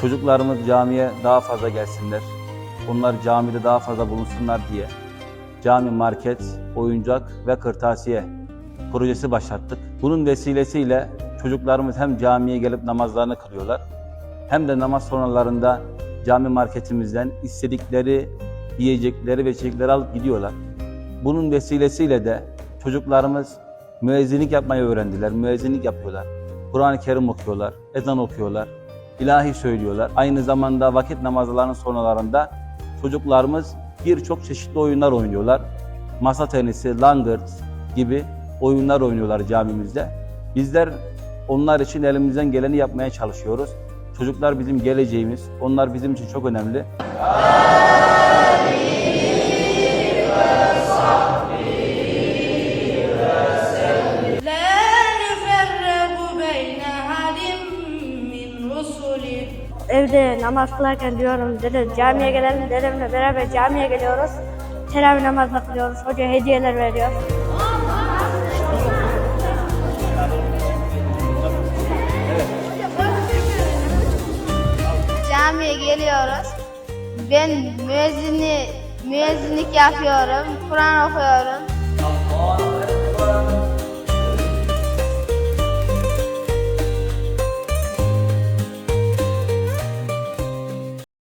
Çocuklarımız camiye daha fazla gelsinler. Onlar camide daha fazla bulunsunlar diye cami market, oyuncak ve kırtasiye projesi başlattık. Bunun vesilesiyle çocuklarımız hem camiye gelip namazlarını kılıyorlar hem de namaz sonralarında cami marketimizden istedikleri yiyecekleri ve içecekleri alıp gidiyorlar. Bunun vesilesiyle de çocuklarımız müezzinlik yapmayı öğrendiler, müezzinlik yapıyorlar. Kur'an-ı Kerim okuyorlar, ezan okuyorlar, ilahi söylüyorlar. Aynı zamanda vakit namazlarının sonralarında çocuklarımız birçok çeşitli oyunlar oynuyorlar. Masa tenisi, langırt gibi oyunlar oynuyorlar camimizde. Bizler onlar için elimizden geleni yapmaya çalışıyoruz. Çocuklar bizim geleceğimiz. Onlar bizim için çok önemli. Evde namaz kılarken diyorum dedem camiye gelelim dedemle beraber camiye geliyoruz. Teravih namazı kılıyoruz. Hoca hediyeler veriyor. Allah camiye geliyoruz. Ben müezzinlik yapıyorum, Kur'an okuyorum.